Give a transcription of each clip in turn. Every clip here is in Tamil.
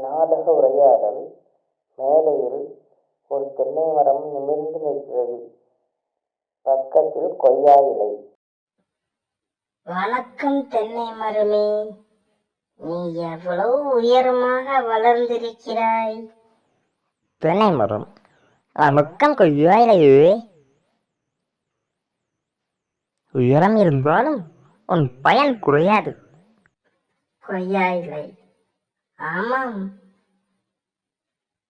நாடக உரையாடல் மேடையில் ஒரு தென்னை மரம் நிமிர்ந்து நிற்கிறது. பக்கத்தில் கொய்யா இலை. வணக்கம் தென்னை மரமே நீ எவ்வளவு உயரமாக வளர்ந்திருக்கிறாய்? தென்னை மரம் வணக்கம் கொய்யா இலையே. உயரம் இருந்தாலும் உன் பயன் குறையாது. கொய்யா இலை. ஆமாம்.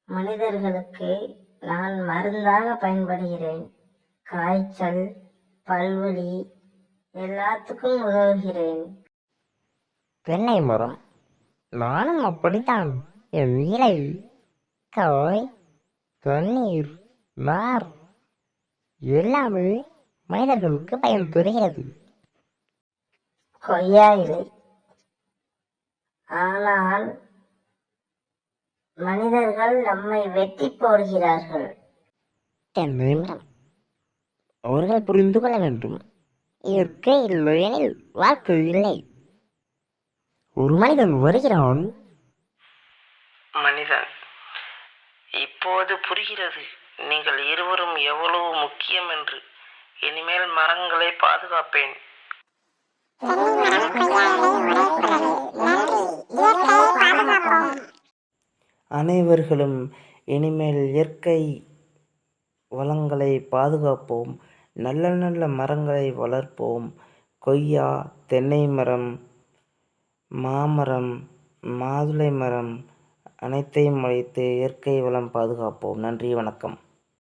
மனிதர்களுக்கு நான் மருந்தாக பயன்படுகிறேன். காய்ச்சல் பல்வலி எல்லாத்துக்கும் உதவுகிறேன். தென்னை மரம் நானும் அப்படித்தான். என் இலை காய் தண்ணீர் நார் எல்லாமே மனிதர்களுக்கு பயன் பெறுகிறது கொய்யா இலை ஆனால் மனிதர்கள் நம்மை வெட்டி போடுகிறார்கள். அவர்கள் புரிந்து கொள்ள வேண்டும். இயற்கை இல்லையெனில் வாழ்க்கை இல்லை. ஒரு மனிதன் வருகிறான். மனிதன் இப்போது புரிகிறது. நீங்கள் இருவரும் எவ்வளவு முக்கியம் என்று. இனிமேல் மரங்களை பாதுகாப்பேன். அனைவர்களும் இனிமேல் இயற்கை வளங்களை பாதுகாப்போம். நல்ல நல்ல மரங்களை வளர்ப்போம். கொய்யா தென்னை மரம் மாமரம் மாதுளை மரம் அனைத்தையும் அழைத்து இயற்கை வளம் பாதுகாப்போம். நன்றி வணக்கம்.